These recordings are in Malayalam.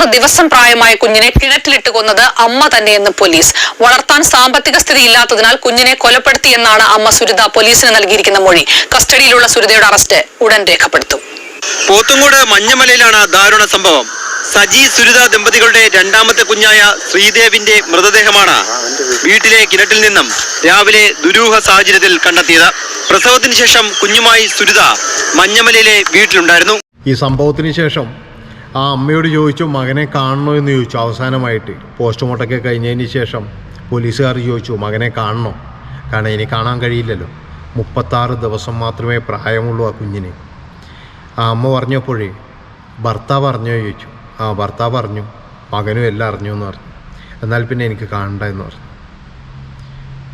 മുപ്പത്താറ് ദിവസം പ്രായമായ കുഞ്ഞിനെ കിണറ്റിലിട്ട് കൊന്നത് അമ്മ തന്നെയെന്ന് പോലീസ്. വളർത്താൻ സാമ്പത്തിക സ്ഥിതി ഇല്ലാത്തതിനാൽ കുഞ്ഞിനെ കൊലപ്പെടുത്തിയെന്നാണ് അമ്മ സുരിത പോലീസിന് നൽകിയിരിക്കുന്ന മൊഴി. കസ്റ്റഡിയിലുള്ള സുരിതയുടെ അറസ്റ്റ് ഉടൻ രേഖപ്പെടുത്തും. പോത്തുംകോട് മഞ്ഞമലയിലാണ് ദാരുണ സംഭവം. സജി സുരിത ദമ്പതികളുടെ രണ്ടാമത്തെ കുഞ്ഞായ ശ്രീദേവിന്റെ മൃതദേഹമാണ് വീട്ടിലെ കിണറ്റിൽ നിന്നും രാവിലെ ദുരൂഹ സാഹചര്യത്തിൽ കണ്ടെത്തിയത്. പ്രസവത്തിന് ശേഷം കുഞ്ഞുമായി സുരിത മഞ്ഞമലയിലെ വീട്ടിലുണ്ടായിരുന്നു. ഈ സംഭവത്തിന് ശേഷം ആ അമ്മയോട് ചോദിച്ചു മകനെ കാണണോ? എന്ന് ചോദിച്ചു. അവസാനമായിട്ട് പോസ്റ്റ്മോർട്ടമൊക്കെ കഴിഞ്ഞതിന് ശേഷം പോലീസുകാർ ചോദിച്ചു മകനെ കാണണോ? കാരണം ഇനി കാണാൻ കഴിയില്ലല്ലോ. മുപ്പത്താറ് ദിവസം മാത്രമേ പ്രായമുള്ളൂ ആ കുഞ്ഞിന്. ആ അമ്മ പറഞ്ഞപ്പോഴേ ഭർത്താവ് അറിഞ്ഞോ ചോദിച്ചു. ആ ഭർത്താവ് അറിഞ്ഞു. മകനും എല്ലാം അറിഞ്ഞു എന്ന് പറഞ്ഞു. എന്നാൽ പിന്നെ എനിക്ക് കാണണ്ട എന്ന് പറഞ്ഞു.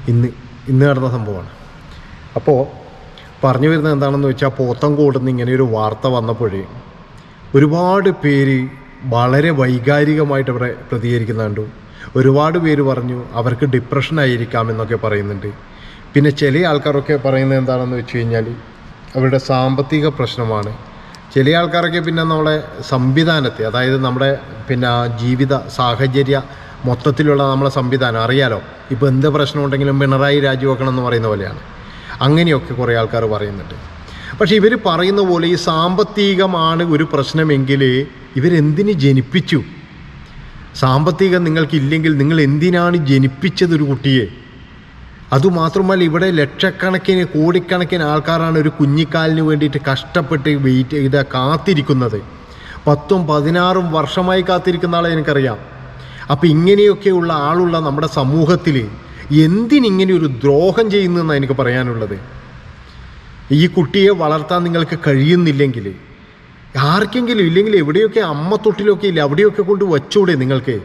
ഇന്ന് ഇന്ന് നടന്ന സംഭവമാണ്. അപ്പോൾ പറഞ്ഞു വരുന്നത് എന്താണെന്ന് വെച്ചാൽ പോത്തം കൂടുന്ന ഇങ്ങനെ ഒരു വാർത്ത വന്നപ്പോഴേ ഒരുപാട് പേര് വളരെ വൈകാരികമായിട്ട് അവരെ പ്രതികരിക്കുന്ന കണ്ടു ഒരുപാട് പേര് പറഞ്ഞു അവർക്ക് ഡിപ്രഷൻ ആയിരിക്കാം എന്നൊക്കെ പറയുന്നുണ്ട്. പിന്നെ ചില ആൾക്കാരൊക്കെ പറയുന്നത് എന്താണെന്ന് വെച്ച് കഴിഞ്ഞാൽ അവരുടെ സാമ്പത്തിക പ്രശ്നമാണ്. ചില ആൾക്കാരൊക്കെ പിന്നെ നമ്മളെ സംവിധാനത്തെ അതായത് നമ്മുടെ പിന്നെ ജീവിത സാഹചര്യ മൊത്തത്തിലുള്ള നമ്മളെ സംവിധാനം അറിയാലോ? ഇപ്പോൾ എന്ത് പ്രശ്നം ഉണ്ടെങ്കിലും പിണറായി രാജിവെക്കണം എന്ന് പറയുന്ന പോലെയാണ്. അങ്ങനെയൊക്കെ കുറേ ആൾക്കാർ പറയുന്നുണ്ട്. പക്ഷേ ഇവർ പറയുന്ന പോലെ ഈ സാമ്പത്തികമാണ് ഒരു പ്രശ്നമെങ്കിൽ ഇവരെന്തിന് ജനിപ്പിച്ചു? സാമ്പത്തികം നിങ്ങൾക്കില്ലെങ്കിൽ നിങ്ങൾ എന്തിനാണ് ജനിപ്പിച്ചത് ഒരു കുട്ടിയെ? അതുമാത്രമല്ല ഇവിടെ ലക്ഷക്കണക്കിന് കോടിക്കണക്കിന് ആൾക്കാരാണ് ഒരു കുഞ്ഞിക്കാലിന് വേണ്ടിയിട്ട് കഷ്ടപ്പെട്ട് വെയിറ്റ് ചെയ്ത് കാത്തിരിക്കുന്നത്. പത്തും പതിനാറും വർഷമായി കാത്തിരിക്കുന്ന ആളെ എനിക്കറിയാം. അപ്പോൾ ഇങ്ങനെയൊക്കെയുള്ള ആളുള്ള നമ്മുടെ സമൂഹത്തിൽ എന്തിനിങ്ങനെ ഒരു ദ്രോഹം ചെയ്യുന്നതെന്നാണ് എനിക്ക് പറയാനുള്ളത്? ഈ കുട്ടിയെ വളർത്താൻ നിങ്ങൾക്ക് കഴിയുന്നില്ലെങ്കിൽ ആർക്കെങ്കിലും ഇല്ലെങ്കിൽ എവിടെയൊക്കെ അമ്മ തൊട്ടിലൊക്കെ ഇല്ല അവിടെയൊക്കെ കൊണ്ട് വച്ചൂടെ നിങ്ങൾക്ക്?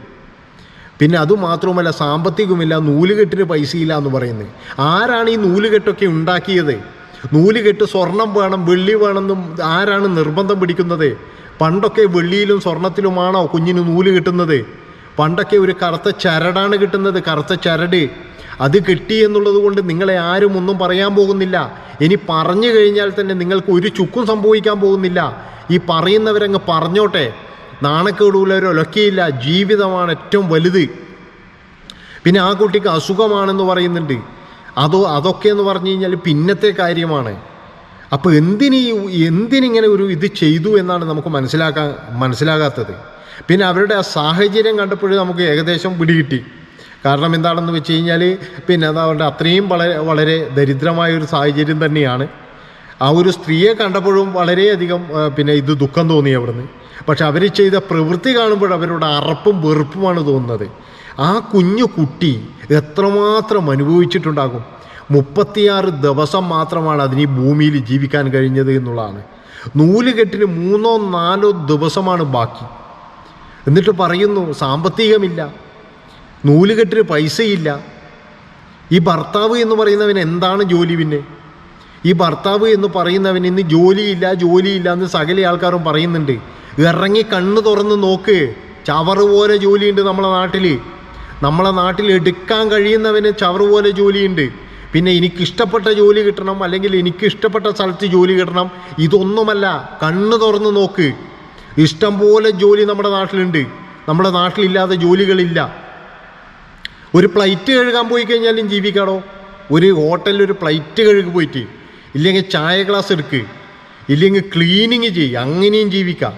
പിന്നെ അതുമാത്രമല്ല സാമ്പത്തികമില്ല നൂലുകെട്ടിന് പൈസയില്ല എന്ന് പറയുന്നത്. ആരാണ് ഈ നൂലുകെട്ടൊക്കെ ഉണ്ടാക്കിയത്? നൂലുകെട്ട് സ്വർണം വേണം വെള്ളി വേണമെന്നും ആരാണ് നിർബന്ധം പിടിക്കുന്നത്? പണ്ടൊക്കെ വെള്ളിയിലും സ്വർണത്തിലുമാണോ കുഞ്ഞിന് നൂൽ കിട്ടുന്നത്? പണ്ടൊക്കെ ഒരു കറുത്ത ചരടാണ് കിട്ടുന്നത് കറുത്ത ചരട്. അത് കിട്ടി എന്നുള്ളത് കൊണ്ട് നിങ്ങളെ ആരും ഒന്നും പറയാൻ പോകുന്നില്ല. ഇനി പറഞ്ഞു കഴിഞ്ഞാൽ തന്നെ നിങ്ങൾക്ക് ഒരു ചുക്കും സംഭവിക്കാൻ പോകുന്നില്ല. ഈ പറയുന്നവരങ്ങ് പറഞ്ഞോട്ടെ. നാണക്കേടുള്ളവരൊലൊക്കെയില്ല ജീവിതമാണ് ഏറ്റവും വലുത്. പിന്നെ ആ കുട്ടിക്ക് അസുഖമാണെന്ന് പറയുന്നുണ്ട്. അതോ അതൊക്കെ എന്ന് പറഞ്ഞു കഴിഞ്ഞാൽ പിന്നത്തെ കാര്യമാണ്. അപ്പോൾ എന്തിന് എന്തിനിങ്ങനെ ഒരു ഇത് ചെയ്തു എന്നാണ് നമുക്ക് മനസ്സിലാക്കാൻ മനസ്സിലാകാത്തത്. പിന്നെ അവരുടെ ആ സാഹചര്യം കണ്ടപ്പോഴും നമുക്ക് ഏകദേശം പിടികിട്ടി. കാരണം എന്താണെന്ന് വെച്ച് കഴിഞ്ഞാൽ പിന്നെ എന്താ അവരുടെ അത്രയും വളരെ വളരെ ദരിദ്രമായ ഒരു സാഹചര്യം തന്നെയാണ്. ആ ഒരു സ്ത്രീയെ കണ്ടപ്പോഴും വളരെയധികം പിന്നെ ഇത് ദുഃഖം തോന്നി അവിടുന്ന്. പക്ഷെ അവർ ചെയ്ത പ്രവൃത്തി കാണുമ്പോൾ അവരുടെ അറപ്പും വെറുപ്പുമാണ് തോന്നുന്നത്. ആ കുഞ്ഞു കുട്ടി എത്രമാത്രം അനുഭവിച്ചിട്ടുണ്ടാകും? മുപ്പത്തിയാറ് ദിവസം മാത്രമാണ് അതിന് ഈ ഭൂമിയിൽ ജീവിക്കാൻ കഴിഞ്ഞത് എന്നുള്ളതാണ്. നൂലുകെട്ടിന് മൂന്നോ നാലോ ദിവസമാണ് ബാക്കി. എന്നിട്ട് പറയുന്നു സാമ്പത്തികമില്ല. നൂലുകെട്ടിന് പൈസയില്ല. ഈ ഭർത്താവ് എന്ന് പറയുന്നവൻ എന്താണ് ജോലി പിന്നെ? ഈ ഭർത്താവ് എന്ന് പറയുന്നവൻ ഇന്ന് ജോലിയില്ല ജോലിയില്ല എന്ന് സകല ആൾക്കാരും പറയുന്നുണ്ട്. ഇറങ്ങി കണ്ണ് തുറന്ന് നോക്ക്. ചവറ് പോലെ ജോലിയുണ്ട് നമ്മളെ നാട്ടിൽ നമ്മളെ നാട്ടിൽ എടുക്കാൻ കഴിയുന്നവന് ചവറ് പോലെ ജോലിയുണ്ട്. പിന്നെ എനിക്കിഷ്ടപ്പെട്ട ജോലി കിട്ടണം അല്ലെങ്കിൽ എനിക്ക് ഇഷ്ടപ്പെട്ട സ്ഥലത്ത് ജോലി കിട്ടണം ഇതൊന്നുമല്ല. കണ്ണ് തുറന്ന് നോക്ക്. ഇഷ്ടം പോലെ ജോലി നമ്മുടെ നാട്ടിലുണ്ട്. നമ്മുടെ നാട്ടിലില്ലാതെ ജോലികളില്ല. ഒരു പ്ലേറ്റ് കഴുകാൻ പോയി കഴിഞ്ഞാലും ജീവിക്കാടോ? ഒരു ഹോട്ടലിൽ ഒരു പ്ലേറ്റ് കഴുകി പോയിട്ട് ഇല്ലെങ്കിൽ ചായ ഗ്ലാസ് എടുക്ക് ഇല്ലെങ്കിൽ ക്ലീനിങ് ചെയ്യുക അങ്ങനെയും ജീവിക്കാം.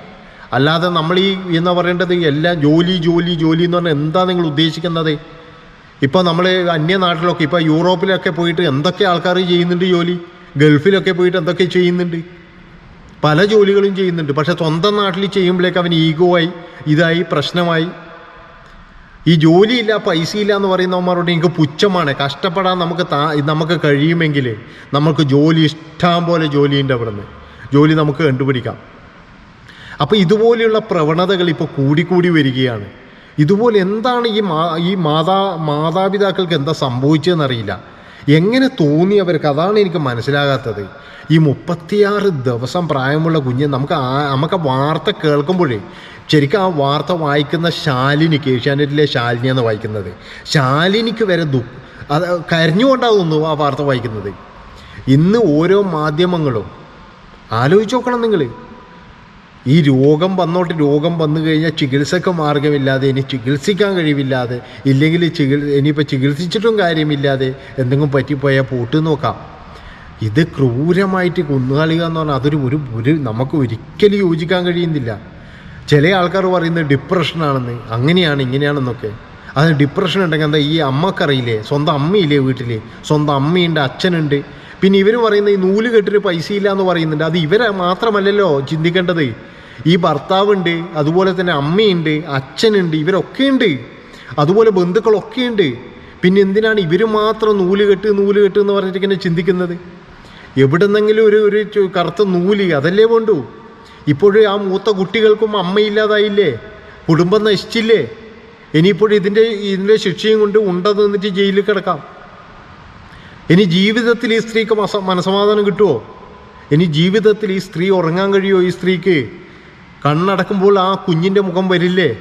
അല്ലാതെ നമ്മൾ ഈ എന്ന് പറയേണ്ടത്? എല്ലാം ജോലി ജോലി ജോലി എന്ന് പറഞ്ഞാൽ എന്താ നിങ്ങൾ ഉദ്ദേശിക്കുന്നത്? ഇപ്പോൾ നമ്മൾ അന്യനാട്ടിലൊക്കെ ഇപ്പോൾ യൂറോപ്പിലൊക്കെ പോയിട്ട് എന്തൊക്കെ ആൾക്കാർ ചെയ്യുന്നുണ്ട് ജോലി? ഗൾഫിലൊക്കെ പോയിട്ട് എന്തൊക്കെ ചെയ്യുന്നുണ്ട്? പല ജോലികളും ചെയ്യുന്നുണ്ട്. പക്ഷേ സ്വന്തം നാട്ടിൽ ചെയ്യുമ്പോഴേക്ക് അവൻ ഈഗോ ആയി ഇതായി പ്രശ്നമായി. ഈ ജോലിയില്ല പൈസയില്ല എന്ന് പറയുന്നവന്മാരോട് എനിക്ക് പുച്ഛമാണ്. കഷ്ടപ്പെടാൻ നമുക്ക് താ നമുക്ക് കഴിയുമെങ്കിൽ നമുക്ക് ജോലി ഇഷ്ടം പോലെ ജോലിയുണ്ട് അവിടുന്ന്. ജോലി നമുക്ക് കണ്ടുപിടിക്കാം. അപ്പോൾ ഇതുപോലെയുള്ള പ്രവണതകൾ ഇപ്പോൾ കൂടിക്കൂടി വരികയാണ്. ഇതുപോലെ എന്താണ് ഈ മാ ഈ മാതാ മാതാപിതാക്കൾക്ക് എന്താ സംഭവിച്ചതെന്നറിയില്ല. എങ്ങനെ തോന്നി അവർക്ക്? അതാണ് എനിക്ക് മനസ്സിലാകാത്തത്. ഈ മുപ്പത്തിയാറ് ദിവസം പ്രായമുള്ള കുഞ്ഞ് നമുക്ക് നമുക്ക് വാർത്ത കേൾക്കുമ്പോഴേ ശരിക്കും ആ വാർത്ത വായിക്കുന്ന ശാലിനിക്ക് ഏഷ്യാനെറ്റിലെ ശാലിനിയാണ് വായിക്കുന്നത്. ശാലിനിക്ക് വരെ ദു അത് കരഞ്ഞുകൊണ്ടാകുന്നു ആ വാർത്ത വായിക്കുന്നത്. ഇന്ന് ഓരോ മാധ്യമങ്ങളും ആലോചിച്ച് നോക്കണം നിങ്ങൾ ഈ രോഗം വന്നോട്ട് രോഗം വന്നു കഴിഞ്ഞാൽ ചികിത്സക്ക് മാർഗമില്ലാതെ ഇനി ചികിത്സിക്കാൻ കഴിവില്ലാതെ ഇല്ലെങ്കിൽ ചികിത്സ ഇനിയിപ്പോൾ ചികിത്സിച്ചിട്ടും കാര്യമില്ലാതെ എന്തെങ്കിലും പറ്റിപ്പോയാൽ പൂട്ട് നോക്കാം. ഇത് ക്രൂരമായിട്ട് കൊന്നുകളിക എന്ന് പറഞ്ഞാൽ അതൊരു ഒരു ഒരു നമുക്ക് ഒരിക്കലും യോജിക്കാൻ കഴിയുന്നില്ല. ചില ആൾക്കാർ പറയുന്നത് ഡിപ്രഷനാണെന്ന് അങ്ങനെയാണ് ഇങ്ങനെയാണെന്നൊക്കെ. അത് ഡിപ്രഷൻ ഉണ്ടെങ്കിൽ എന്താ ഈ അമ്മക്കറിയില്ലേ സ്വന്തം അമ്മയില്ലേ വീട്ടിൽ സ്വന്തം അമ്മയുണ്ട് അച്ഛനുണ്ട്. പിന്നെ ഇവർ പറയുന്ന ഈ നൂൽ കെട്ടിന് പൈസ ഇല്ല എന്ന് പറയുന്നുണ്ട്. അത് ഇവരെ മാത്രമല്ലല്ലോ ചിന്തിക്കേണ്ടത്. ഈ ഭർത്താവുണ്ട് അതുപോലെ തന്നെ അമ്മയുണ്ട് അച്ഛനുണ്ട് ഇവരൊക്കെ ഉണ്ട് അതുപോലെ ബന്ധുക്കളൊക്കെ ഉണ്ട് പിന്നെ എന്തിനാണ് ഇവർ മാത്രം നൂൽ കെട്ട് നൂൽ കെട്ട് എന്ന് പറഞ്ഞിട്ട് ഇങ്ങനെ ചിന്തിക്കുന്നത്? എവിടെന്നെങ്കിലും ഒരു ഒരു ചു- കറുത്ത നൂൽ അതല്ലേ വേണ്ടു? ഇപ്പോഴും ആ മൂത്ത കുട്ടികൾക്കും അമ്മയില്ലാതായില്ലേ? കുടുംബം നശിച്ചില്ലേ? ഇനിയിപ്പോഴും ഇതിന്റെ ഇതിന്റെ ശിക്ഷയും കൊണ്ട് ഉണ്ട നിന്നിട്ട് ജയിലിൽ കിടക്കാം. ഇനി ജീവിതത്തിൽ ഈ സ്ത്രീക്ക് മനസമാധാനം കിട്ടുമോ ഇനി ജീവിതത്തിൽ ഈ സ്ത്രീ ഉറങ്ങാൻ കഴിയുമോ ഈ സ്ത്രീക്ക്? കണ്ണടക്കുമ്പോൾ ആ കുഞ്ഞിന്റെ മുഖം വരില്ലേ?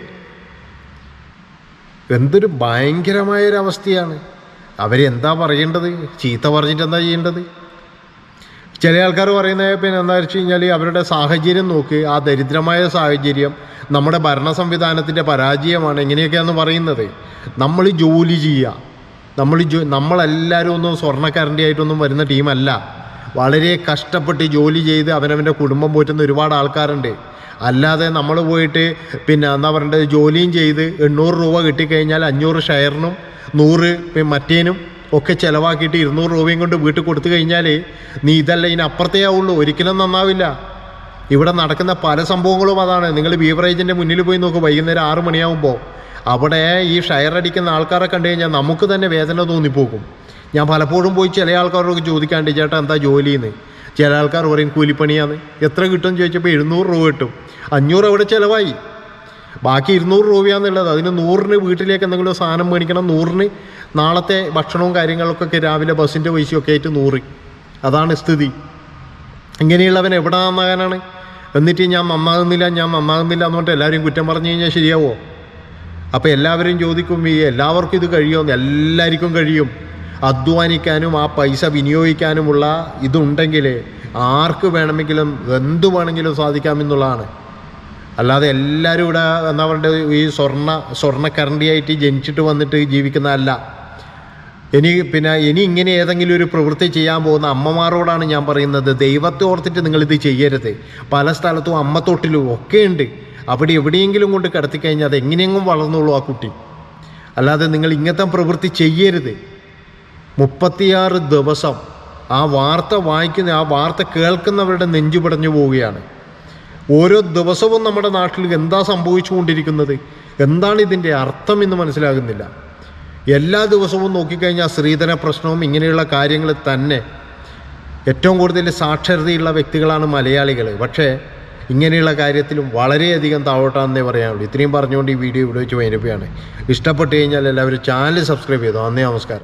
എന്തൊരു ഭയങ്കരമായ ഒരു അവസ്ഥയാണ് അവരെന്താ പറയേണ്ടത്? ചീത്ത പറഞ്ഞിട്ട് എന്താ ചെയ്യേണ്ടത്? ചില ആൾക്കാർ പറയുന്ന പിന്നെ എന്താ വെച്ച് കഴിഞ്ഞാൽ അവരുടെ സാഹചര്യം നോക്ക്. ആ ദരിദ്രമായ സാഹചര്യം നമ്മുടെ ഭരണ സംവിധാനത്തിന്റെ പരാജയമാണ്. എങ്ങനെയൊക്കെയാണെന്ന് പറയുന്നത്? നമ്മൾ ജോലി ചെയ്യുക നമ്മൾ ജോ നമ്മളെല്ലാവരും ഒന്നും സ്വർണക്കരണ്ടി ആയിട്ടൊന്നും വരുന്ന ടീമല്ല. വളരെ കഷ്ടപ്പെട്ട് ജോലി ചെയ്ത് അവനവന്റെ കുടുംബം പോറ്റുന്ന ഒരുപാട് ആൾക്കാരുണ്ട്. അല്ലാതെ നമ്മൾ പോയിട്ട് പിന്നെ എന്താ പറയേണ്ടത് ജോലിയും ചെയ്ത് എണ്ണൂറ് രൂപ കിട്ടിക്കഴിഞ്ഞാൽ അഞ്ഞൂറ് ഷെയറിനും നൂറ് മറ്റേനും ഒക്കെ ചിലവാക്കിയിട്ട് ഇരുന്നൂറ് രൂപയും കൊണ്ട് വീട്ടിൽ കൊടുത്തു കഴിഞ്ഞാൽ നീ ഇതല്ല ഇതിനപ്പുറത്തേ ആവുള്ളൂ. ഒരിക്കലും നന്നാവില്ല. ഇവിടെ നടക്കുന്ന പല സംഭവങ്ങളും അതാണ്. നിങ്ങൾ ബീവറേജിന്റെ മുന്നിൽ പോയി നോക്ക് വൈകുന്നേരം ആറ് മണിയാകുമ്പോൾ അവിടെ ഈ ഷെയർ അടിക്കുന്ന ആൾക്കാരെ കണ്ടു കഴിഞ്ഞാൽ നമുക്ക് തന്നെ വേദന തോന്നിപ്പോകും. ഞാൻ പലപ്പോഴും പോയി ചില ആൾക്കാരോട് ചോദിക്കാണ്ട് ചേട്ടാ എന്താ ജോലിയെന്ന് ചില ആൾക്കാർ പറയും കൂലിപ്പണിയാന്ന് എത്ര കിട്ടും ചോദിച്ചപ്പോൾ എഴുന്നൂറ് രൂപ കിട്ടും. അഞ്ഞൂറ് അവിടെ ചിലവായി. ബാക്കി ഇരുന്നൂറ് രൂപയാണെന്നുള്ളത് അതിന് നൂറിന് വീട്ടിലേക്ക് എന്തെങ്കിലും സാധനം മേടിക്കണം നൂറിന് നാളത്തെ ഭക്ഷണവും കാര്യങ്ങൾക്കൊക്കെ രാവിലെ ബസ്സിന്റെ പൈസയൊക്കെ ആയിട്ട് നൂറ്. അതാണ് സ്ഥിതി. ഇങ്ങനെയുള്ളവൻ എവിടെ നന്നാകാനാണ് എന്നിട്ട് ഞാൻ നന്നാകുന്നില്ല ഞാൻ നന്നാകുന്നില്ല എന്ന് പറഞ്ഞിട്ട് എല്ലാവരും കുറ്റം പറഞ്ഞു കഴിഞ്ഞാൽ ശരിയാവോ? അപ്പോൾ എല്ലാവരും ചോദിക്കും ഈ എല്ലാവർക്കും ഇത് കഴിയുമെന്ന് എല്ലാവർക്കും കഴിയും. അധ്വാനിക്കാനും ആ പൈസ വിനിയോഗിക്കാനുമുള്ള ഇതുണ്ടെങ്കിൽ ആർക്ക് വേണമെങ്കിലും എന്തു വേണമെങ്കിലും സാധിക്കാമെന്നുള്ളതാണ്. അല്ലാതെ എല്ലാവരും ഇവിടെ എന്താ പറയുക ഈ സ്വർണ സ്വർണക്കരണ്ടിയായിട്ട് ജനിച്ചിട്ട് വന്നിട്ട് ജീവിക്കുന്നതല്ല. ഇനി പിന്നെ ഇനി ഇങ്ങനെ ഏതെങ്കിലും ഒരു പ്രവൃത്തി ചെയ്യാൻ പോകുന്ന അമ്മമാരോടാണ് ഞാൻ പറയുന്നത്. ദൈവത്തെ ഓർത്തിട്ട് നിങ്ങളിത് ചെയ്യരുത്. പല സ്ഥലത്തും അമ്മത്തൊട്ടിലും ഒക്കെ ഉണ്ട്. അവിടെ എവിടെയെങ്കിലും കൊണ്ട് കിടത്തിക്കഴിഞ്ഞാൽ അത് എങ്ങനെയെങ്കിലും വളർന്നുള്ളൂ ആ കുട്ടി. അല്ലാതെ നിങ്ങൾ ഇങ്ങനത്തെ പ്രവൃത്തി ചെയ്യരുത്. മുപ്പത്തിയാറ് ദിവസം ആ വാർത്ത വായിക്കുന്ന ആ വാർത്ത കേൾക്കുന്നവരുടെ നെഞ്ചു പടഞ്ഞു പോവുകയാണ്. ഓരോ ദിവസവും നമ്മുടെ നാട്ടിൽ എന്താ സംഭവിച്ചുകൊണ്ടിരിക്കുന്നത്? എന്താണ് ഇതിന്റെ അർത്ഥം എന്ന് മനസ്സിലാകുന്നില്ല. എല്ലാ ദിവസവും നോക്കിക്കഴിഞ്ഞാൽ സ്ത്രീധന പ്രശ്നവും ഇങ്ങനെയുള്ള കാര്യങ്ങൾ തന്നെ. ഏറ്റവും കൂടുതൽ സാക്ഷരതയുള്ള വ്യക്തികളാണ് മലയാളികൾ. പക്ഷേ ഇങ്ങനെയുള്ള കാര്യത്തിലും വളരെയധികം താഴോട്ടാണെന്നേ പറയാനുള്ളൂ. ഇത്രയും പറഞ്ഞുകൊണ്ട് ഈ വീഡിയോ ഇവിടെ വെച്ച് വൈനപ്പിയാണ് ഇഷ്ടപ്പെട്ട് കഴിഞ്ഞാൽ എല്ലാവരും ചാനൽ സബ്സ്ക്രൈബ് ചെയ്തു. നന്ദി നമസ്കാരം.